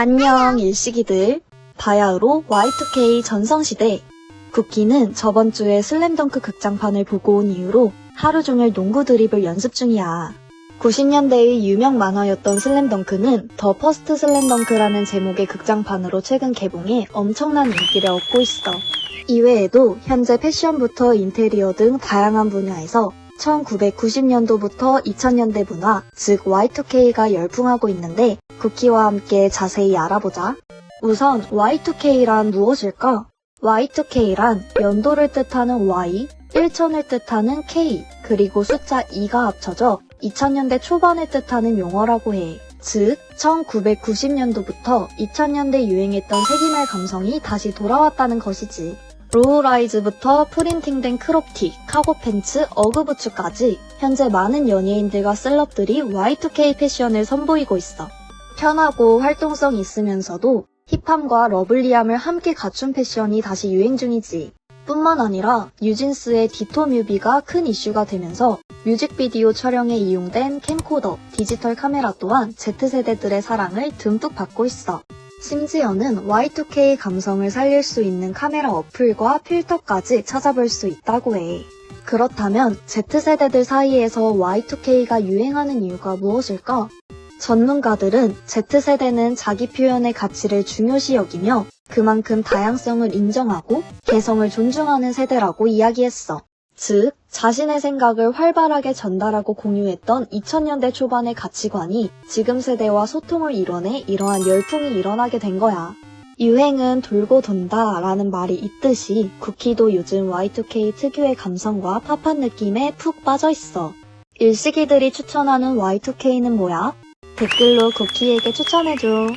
안녕 일식이들. 바야흐로 Y2K 전성시대. 쿠키는 저번 주에 슬램덩크 극장판을 보고 온 이후로 하루 종일 농구 드립을 연습 중이야. 90년대의 유명 만화였던 슬램덩크는 더 퍼스트 슬램덩크라는 제목의 극장판으로 최근 개봉해 엄청난 인기를 얻고 있어. 이외에도 현재 패션부터 인테리어 등 다양한 분야에서 1990년도부터 2000년대 문화, 즉 Y2K가 열풍하고 있는데 쿠키와 함께 자세히 알아보자. 우선 Y2K란 무엇일까? Y2K란 연도를 뜻하는 Y, 1000을 뜻하는 K, 그리고 숫자 2가 합쳐져 2000년대 초반을 뜻하는 용어라고 해. 즉, 1990년도부터 2000년대 유행했던 세기말 감성이 다시 돌아왔다는 것이지. 로우라이즈부터 프린팅된 크롭티, 카고 팬츠, 어그 부츠까지 현재 많은 연예인들과 셀럽들이 Y2K 패션을 선보이고 있어. 편하고 활동성 있으면서도 힙함과 러블리함을 함께 갖춘 패션이 다시 유행 중이지. 뿐만 아니라 뉴진스의 디토 뮤비가 큰 이슈가 되면서 뮤직비디오 촬영에 이용된 캠코더, 디지털 카메라 또한 Z세대들의 사랑을 듬뿍 받고 있어. 심지어는 Y2K 감성을 살릴 수 있는 카메라 어플과 필터까지 찾아볼 수 있다고 해. 그렇다면 Z세대들 사이에서 Y2K가 유행하는 이유가 무엇일까? 전문가들은 Z세대는 자기 표현의 가치를 중요시 여기며 그만큼 다양성을 인정하고 개성을 존중하는 세대라고 이야기했어. 즉, 자신의 생각을 활발하게 전달하고 공유했던 2000년대 초반의 가치관이 지금 세대와 소통을 이뤄내 이러한 열풍이 일어나게 된 거야. 유행은 돌고 돈다 라는 말이 있듯이 쿠키도 요즘 Y2K 특유의 감성과 팝한 느낌에 푹 빠져 있어. 일식이들이 추천하는 Y2K는 뭐야? 댓글로 쿠키에게 추천해줘.